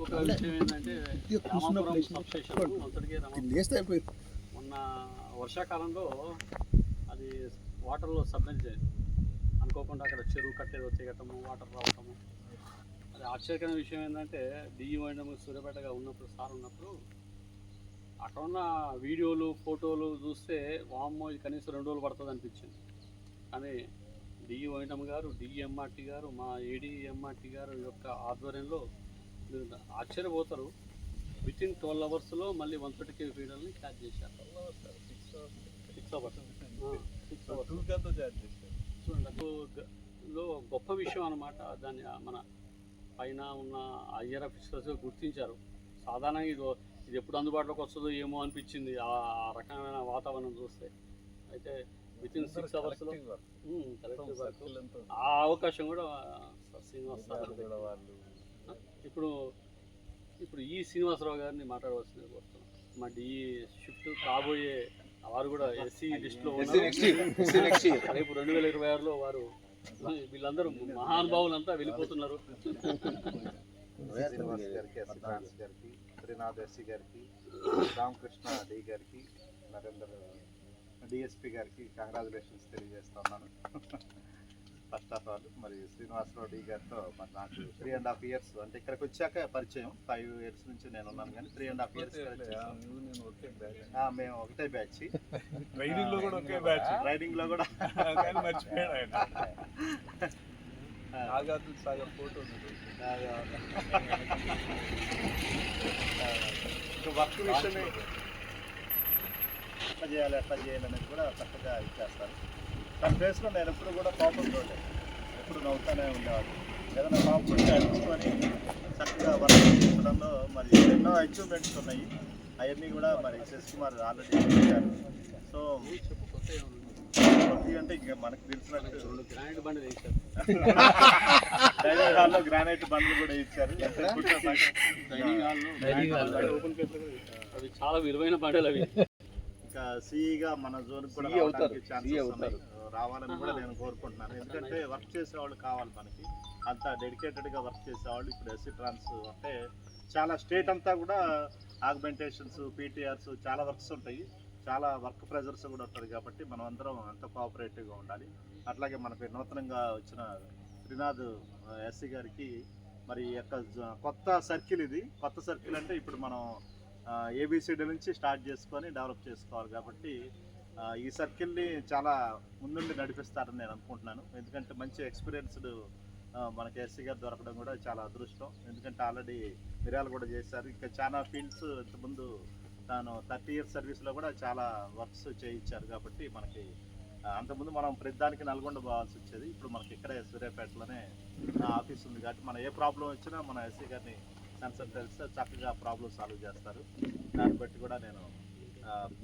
విషయం ఏంటంటే రామాపురం సబ్స్టేషన్ అంతటికీ మొన్న వర్షాకాలంలో అది వాటర్లో సబ్మెర్జ్ అయింది అనుకోకుండా అక్కడ చెరువు కట్టేది తెగటము వాటర్ రావటము. అది ఆశ్చర్యకరమైన విషయం ఏంటంటే డిఈ వైండము సూర్యాపేటగా ఉన్నప్పుడు సార్ ఉన్నప్పుడు అక్కడ ఉన్న వీడియోలు ఫోటోలు చూస్తే వామ్మో ఇది కనీసం రెండు రోజులు పడుతుంది అనిపించింది. కానీ డిఈ వైండమ్ గారు డిఎంఆర్టీ గారు మా ఏడిఎంఆర్టీ గారు యొక్క ఆధ్వర్యంలో ఆశ్చర్యపోతారు. విత్ ఇన్ ట్వెల్వ్ అవర్స్లో మళ్ళీ వన్ థర్టీ కే ఫీడర్ని క్యాచ్ చేశారు. సిక్స్ అవర్స్ సిక్స్ అవర్స్ చూడండి లో గొప్ప విషయం అనమాట దాన్ని మన పైన ఉన్న అయ్యర్ ఆఫీసర్స్ గుర్తించారు. సాధారణంగా ఇది ఇది ఎప్పుడు అందుబాటులోకి వస్తుందో ఏమో అనిపించింది ఆ రకమైన వాతావరణం చూస్తే. అయితే విత్ ఇన్ సిక్స్ అవర్స్లో ఆ అవకాశం కూడా శ్రీనివాస్ సార్ ఇప్పుడు ఇప్పుడు ఈ శ్రీనివాసరావు గారిని మాట్లాడవలసింది కోరుతున్నాం. మా డిఈ షిఫ్ట్ కాబోయే వారు కూడా ఎస్సీ లిస్టులో ఉన్నారు. రేపు రెండు వేల ఇరవై ఆరులో వారు వీళ్ళందరూ మహానుభావులంతా వెళ్ళిపోతున్నారు. శ్రీనివాస్ గారికి గారికి శ్రీనాథ్ ఎస్సీ గారికి రామకృష్ణ డి గారికి నరేందర్ డిఎస్పి గారికి కంగ్రాచులేషన్స్ తెలియజేస్తున్నాను ఫస్ట్ ఆఫ్ ఆల్ మరి శ్రీనివాసరావు డి గారితో మరి నాకు త్రీ అండ్ హాఫ్ ఇయర్స్ అంటే ఇక్కడికి వచ్చాక పరిచయం. ఫైవ్ ఇయర్స్ నుంచి నేను ఉన్నాను కానీ త్రీ అండ్ హాఫ్ ఇయర్స్ మేము ఒకటే బ్యాచ్ ట్రైనింగ్లో కూడా ఒకే బ్యాచ్ రైడింగ్లో కూడా. నాగార్జున సాగర్ ఫోటో వర్క్ విషయమే. ఎట్లా చేయాలి ఎట్లా చేయాలి అనేది కూడా చక్కగా ఇచ్చేస్తారు. తన ఫేస్లో నేను ఎప్పుడు కూడా కోపంతో ఎప్పుడు నవ్వుతానే ఉండేవాడు ఏదైనా కోపం ఉంటే అడుచుకొని చక్కగా వర్క్ మరి ఎన్నో అచీవ్మెంట్స్ ఉన్నాయి. అవన్నీ కూడా మరి శశి కుమార్ ఆల్రెడీ చెప్పారు. సో అంటే ఇంకా మనకు తెలిసినట్టు రెండు గ్రాండ్ బండి వేశారు డైనింగ్ హాల్లో గ్రానైట్ బండ్లు కూడా ఇచ్చారు. డైనింగ్ హాల్లో. ఓపెన్ పేపర్ కూడా వేశారు. అవి చాలా విలువైన బండలు అవి. ఇంకా సిఈగా మన జోన్ కూడా. రావాలని కూడా నేను కోరుకుంటున్నాను. ఎందుకంటే వర్క్ చేసేవాళ్ళు కావాలి మనకి. అంత డెడికేటెడ్గా వర్క్ చేసేవాళ్ళు ఇప్పుడు ఎస్సీ ట్రాన్స్ అంటే చాలా స్టేట్ అంతా కూడా ఆగ్మెంటేషన్స్ పీటీఆర్స్ చాలా వర్క్స్ ఉంటాయి. చాలా వర్క్ ప్రెజర్స్ కూడా ఉంటుంది కాబట్టి మనం అందరం అంత కోఆపరేటివ్గా ఉండాలి. అట్లాగే మనకి నూతనంగా వచ్చిన శ్రీనాథ్ ఎస్సీ గారికి మరి ఈ యొక్క జ- కొత్త సర్కిల్ ఇది. కొత్త సర్కిల్ అంటే ఇప్పుడు మనం ఏబిసిడి నుంచి స్టార్ట్ చేసుకొని డెవలప్ చేసుకోవాలి కాబట్టి ఈ సర్కిల్ని చాలా ముందుండి నడిపిస్తారని నేను అనుకుంటున్నాను. ఎందుకంటే మంచి ఎక్స్పీరియన్స్డ్ మనకి ఎస్సీ గారు దొరకడం కూడా చాలా అదృష్టం. ఎందుకంటే ఆల్రెడీ మిర్యాలు కూడా చేశారు. ఇంకా చాలా ఫీల్డ్స్ ఇంతకుముందు తాను థర్టీ ఇయర్స్ సర్వీస్లో కూడా చాలా వర్క్స్ చేయించారు కాబట్టి మనకి అంతకుముందు మనం ప్రతిదానికి నల్గొండ పోవాల్సి వచ్చేది. ఇప్పుడు మనకి ఇక్కడే సూర్యాపేటలోనే ఆఫీస్ ఉంది కాబట్టి మన ఏ ప్రాబ్లం వచ్చినా మన ఎస్సీ గారిని కన్సల్ట్ చక్కగా ప్రాబ్లమ్ సాల్వ్ చేస్తారు. దాన్ని బట్టి కూడా నేను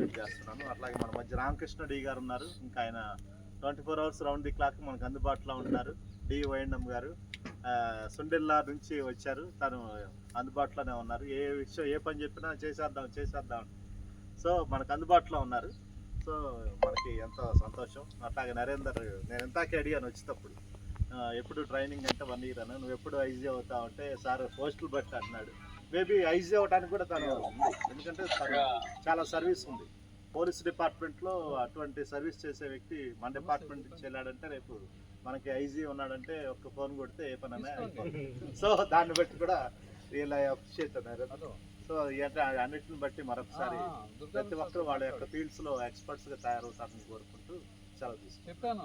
చెక్ చేస్తున్నాను. అట్లాగే మన మధ్య రామకృష్ణ డి గారు ఉన్నారు. ఇంకా ఆయన twenty four hours round the clock మనకు అందుబాటులో ఉంటారు డి వైండమ్ గారు. సుండిల్లా సుండెల్లా నుంచి వచ్చారు. తను అందుబాటులోనే ఉన్నారు. ఏ విషయం ఏ పని చెప్పినా చేసేద్దాం చేసేద్దాం. సో మనకు అందుబాటులో ఉన్నారు. సో మనకి ఎంతో సంతోషం. అట్లాగే నరేందర్ నేను ఇంతాకే అడిగాను వచ్చేటప్పుడు ఎప్పుడు ట్రైనింగ్ అంటే వన్ ఇయర్ అన్న. నువ్వు ఎప్పుడు ఐజీ అవుతావు అంటే సార్ పోస్టులు బట్టి అన్నాడు మేబీ ఐజీ అవడానికి కూడా తను ఉంది ఎందుకంటే చాలా సర్వీస్ ఉంది. పోలీస్ డిపార్ట్మెంట్లో అటువంటి సర్వీస్ చేసే వ్యక్తి మన డిపార్ట్మెంట్ నుంచి వెళ్ళాడంటే రేపు మనకి ఐజీ ఉన్నాడంటే ఒక ఫోన్ కొడితే ఏ పని అనే సో దాన్ని బట్టి కూడా రియల్ ఐ అప్రిషియేట్ అన్నారు సో అంటే అన్నిటిని బట్టి మరొకసారి ప్రతి ఒక్కరు వాళ్ళ యొక్క ఫీల్డ్స్లో ఎక్స్పర్ట్స్గా తయారవుతారని కోరుకుంటూ సెలవు తీసుకుంటాను